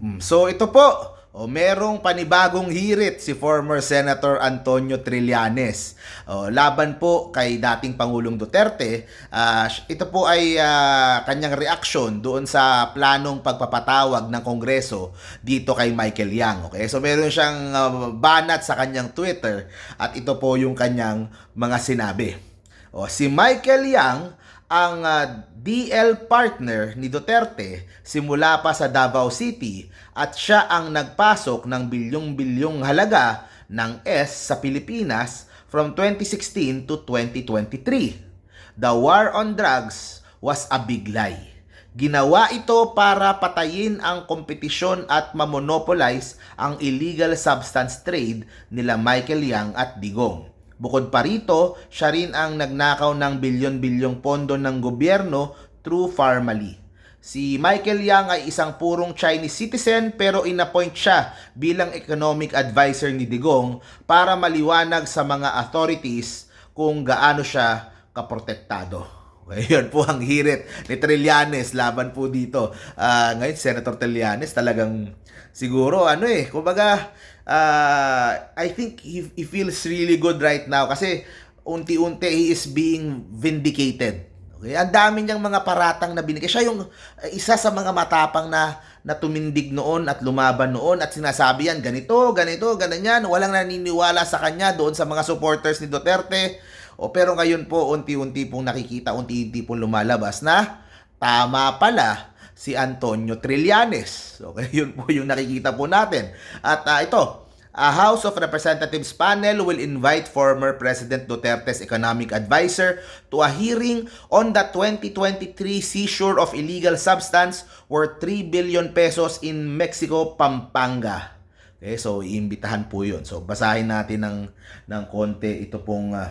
Mm, So ito po, o merong panibagong hirit si former Senator Antonio Trillanes. O, laban po kay dating Pangulong Duterte. Ah, ito po ay ah, kanyang reaksyon doon sa planong pagpapatawag ng Kongreso dito kay Michael Yang. Okay? So meron siyang ah, banat sa kanyang Twitter at ito po yung kanyang mga sinabi. O, si Michael Yang ang ah, DL partner ni Duterte simula pa sa Davao City at siya ang nagpasok ng bilyong-bilyong halaga ng S sa Pilipinas from 2016 to 2023. The war on drugs was a big lie. Ginawa ito para patayin ang kompetisyon at mamonopolize ang illegal substance trade nila Michael Yang at Digong. Bukod pa rito, siya rin ang nagnakaw ng bilyon-bilyong pondo ng gobyerno through Pharmally. Si Michael Yang ay isang purong Chinese citizen pero inappoint siya bilang economic advisor ni Digong para maliwanag sa mga authorities kung gaano siya kaprotektado. Yun po ang hirit ni Trillanes laban po dito. Ah, ngayon, Senator Trillanes talagang siguro ano eh, kumbaga ah, I think he, he feels really good right now kasi unti-unti he is being vindicated. Okay? Ang dami niyang mga paratang na binigay. Siya yung uh, isa sa mga matapang na na tumindig noon at lumaban noon at sinasabi yan, ganito, ganito, ganyan. Walang naniniwala sa kanya doon sa mga supporters ni Duterte. O pero ngayon po, unti-unti pong nakikita, unti-unti pong lumalabas na tama pala si Antonio Trillanes. Okay, yun po yung nakikita po natin. At ah, ito, a House of Representatives panel will invite former President Duterte's economic advisor to a hearing on the 2023 seizure of illegal substance worth 3 billion pesos in Mexico, Pampanga. Okay, so iimbitahan po 'yun. So basahin natin ng ng konti ito pong ah,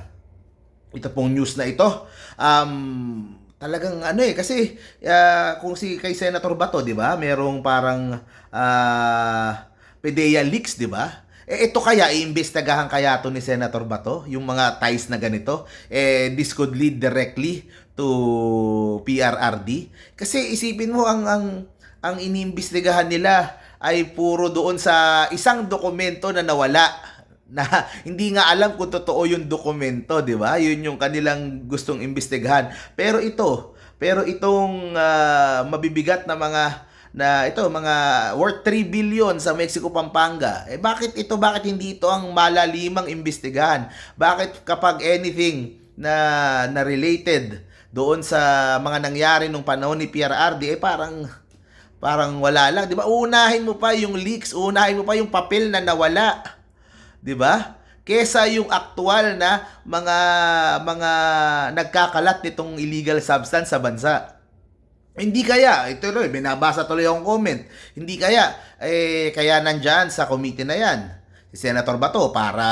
ito pong news na ito. Um, talagang ano eh kasi ah, kung si kay Senator Bato, 'di ba? Merong parang ah PDEA leaks, 'di ba? Eh, ito kaya, iimbestigahan kaya to ni Senator Bato, yung mga ties na ganito, eh, this could lead directly to PRRD. Kasi isipin mo, ang, ang, ang iniimbestigahan nila ay puro doon sa isang dokumento na nawala na hindi nga alam kung totoo yung dokumento, 'di ba? Yun yung kanilang gustong imbestigahan. Pero ito, pero itong ah, mabibigat na mga na ito mga worth 3 billion sa Mexico Pampanga. Eh bakit ito bakit hindi ito ang malalimang imbestigahan? Bakit kapag anything na na related doon sa mga nangyari nung panahon ni PRRD eh parang parang wala lang, 'di ba? Unahin mo pa yung leaks, unahin mo pa yung papel na nawala. 'Di ba? Kesa yung aktual na mga mga nagkakalat nitong illegal substance sa bansa. Hindi kaya, ito tuloy, binabasa tuloy yung comment. Hindi kaya, eh, kaya nandyan sa committee na yan. Si Senator Bato para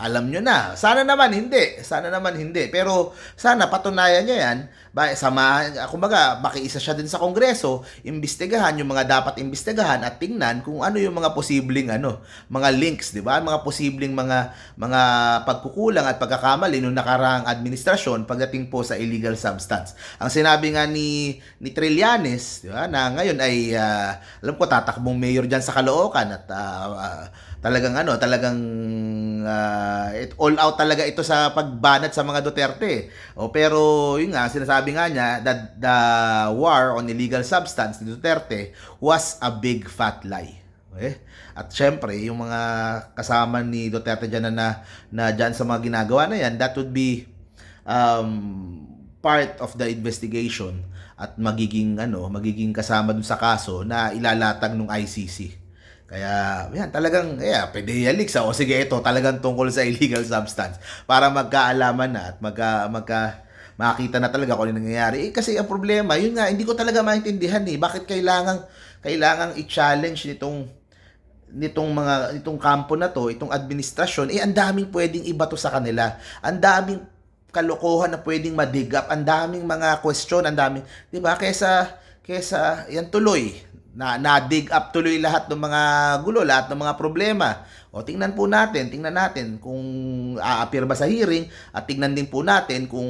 alam nyo na. Sana naman hindi. Sana naman hindi. Pero sana patunayan niya yan. Ba, sama, kumbaga, makiisa siya din sa Kongreso, imbestigahan yung mga dapat imbestigahan at tingnan kung ano yung mga posibleng ano, mga links, 'di ba? Mga posibleng mga mga pagkukulang at pagkakamali nung nakaraang administrasyon pagdating po sa illegal substance. Ang sinabi nga ni ni Trillanes, 'di ba, na ngayon ay ah, alam ko tatakbong mayor diyan sa Caloocan at ah, ah, talagang ano, talagang ah, it, all out talaga ito sa pagbanat sa mga Duterte. O pero yun nga sinasabi nga niya that the war on illegal substance ni Duterte was a big fat lie. Okay? At syempre, yung mga kasama ni Duterte dyan na, na, na dyan sa mga ginagawa na yan, that would be um, part of the investigation at magiging ano magiging kasama dun sa kaso na ilalatag ng ICC. Kaya, yan, talagang, yeah, PDEA leaks, ah. o sige, ito, talagang tungkol sa illegal substance. Para magkaalaman na at magka, magka, makita na talaga kung ano nangyayari. Eh, kasi ang problema, yun nga, hindi ko talaga maintindihan eh. Bakit kailangan, kailangan i-challenge nitong, nitong mga, nitong kampo na to, itong administrasyon, eh, ang daming pwedeng ibato sa kanila. Ang daming kalokohan na pwedeng madig ang daming mga question, ang daming, di ba, kesa, kesa, yan tuloy, na na-dig up tuloy lahat ng mga gulo, lahat ng mga problema. O tingnan po natin, tingnan natin kung aapir ba sa hearing at tingnan din po natin kung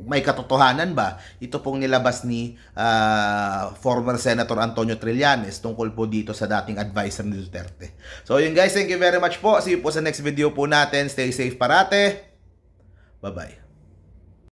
may katotohanan ba ito pong nilabas ni ah, former Senator Antonio Trillanes tungkol po dito sa dating advisor ni Duterte. So yun guys, thank you very much po. See you po sa next video po natin. Stay safe parate. Bye-bye.